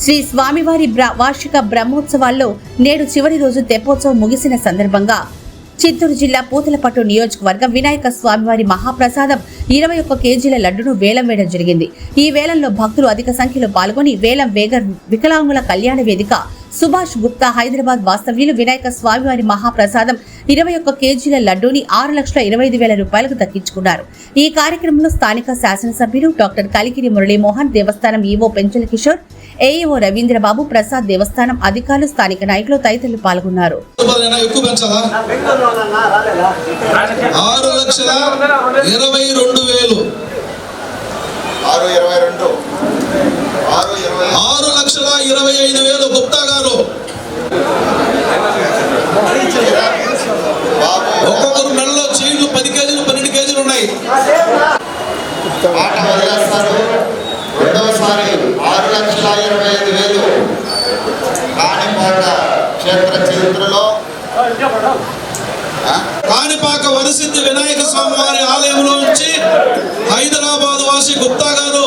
శ్రీ స్వామివారి బ్ర- వార్షిక బ్రహ్మోత్సవాల్లో నేడు చివరి రోజు తెప్పోత్సవం ముగిసిన సందర్భంగా చిత్తూరు జిల్లా పూతలపట్టు నియోజకవర్గం వినాయక స్వామివారి మహాప్రసాదం ఇరవై ఒక్క కేజీల లడ్డును వేలం వేయడం జరిగింది. ఈ వేలంలో భక్తులు అధిక సంఖ్యలో పాల్గొని వేలం వేగ వికలాంగుల కళ్యాణ వేదిక సుభాష్ గుప్తా హైదరాబాద్ వాస్తవ్యులు వినాయక స్వామివారి మహాప్రసాదం ఇరవై ఒక్క కేజీల లడ్డూని ఆరు లక్షల ఇరవై ఐదు వేల రూపాయలకు దక్కించుకున్నారు. ఈ కార్యక్రమంలో స్థానిక శాసనసభ్యులు డాక్టర్ కలికిరి మురళీమోహన్ దేవస్థానం ఈవో పెంచల కిషోర్ ఏఈఓ రవీంద్రబాబు ప్రసాద్ దేవస్థానం అధికారులు స్థానిక నాయకులు తదితరులు పాల్గొన్నారు. రూపాయలైనా ఎక్కువ పెంచాలా? ఆరు లక్షల ఇరవై రెండు వేలు. ఆరు ఇరవై రెండు ఆరు ఇరవై ఆరు లక్షల ఇరవై ఐదు వేలు గుప్తా గారు బాబు ఒక్కొక్కరు మెడలో చైన్లు పది కేజీలు పన్నెండు కేజీలు ఉన్నాయి ఆట వదిలేస్తారు. రెండవసారి ఆరు లక్షల ఇరవై ఐదు వేలు కాణిపాక క్షేత్ర చరిత్రలో. కాణిపాక వరిసిద్ధి వినాయక స్వామి వారి ఆలయంలో నుంచి హైదరాబాద్ వాసి గుప్తా గారు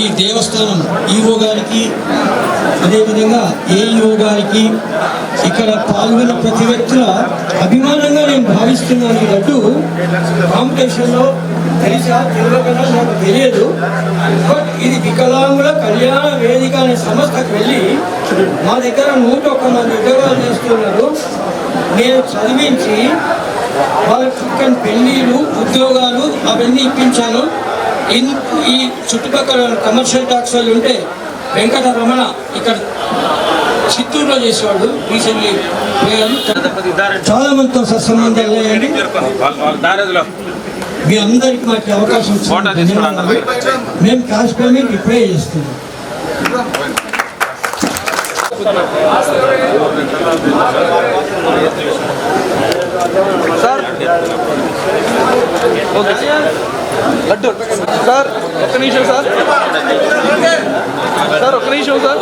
ఈ దేవస్థానం ఈఓ గారికి అదేవిధంగా ఏఈఓ గారికి ఇక్కడ పాల్గొన్న ప్రతి వ్యక్తుల అభిమానంగా నేను భావిస్తున్నాను అన్నట్టు కాంపిటీషన్లో తెలిసా తెలియకుండా నాకు తెలియదు. బట్ ఇది వికలాంగుల కళ్యాణ వేదిక అనే సంస్థకు వెళ్ళి మా దగ్గర నూట ఒక్క మంది ఉద్యోగాలు చేస్తున్నారు. నేను చదివించి వాళ్ళకి చక్కని పెళ్ళిళ్ళు ఉద్యోగాలు అవన్నీ ఇప్పించాను. ఇన్ ఈ చుట్టుపక్కల కమర్షియల్ టాక్స్ వాళ్ళు ఉంటే వెంకట రమణ ఇక్కడ చిత్తూరులో చేసేవాడు రీసెంట్లీ చాలా మందితో సత్సంబంధాలు దారేదిలో మీ అందరికి మాకు అవకాశం. మేము క్యాష్ పేమెంట్ ఇప్పుడే చేస్తున్నాం. సార్ ఓకే లడ్డు సార్ ఒక్క నిమిషం సార్ సార్ ఒక్క నిమిషం సార్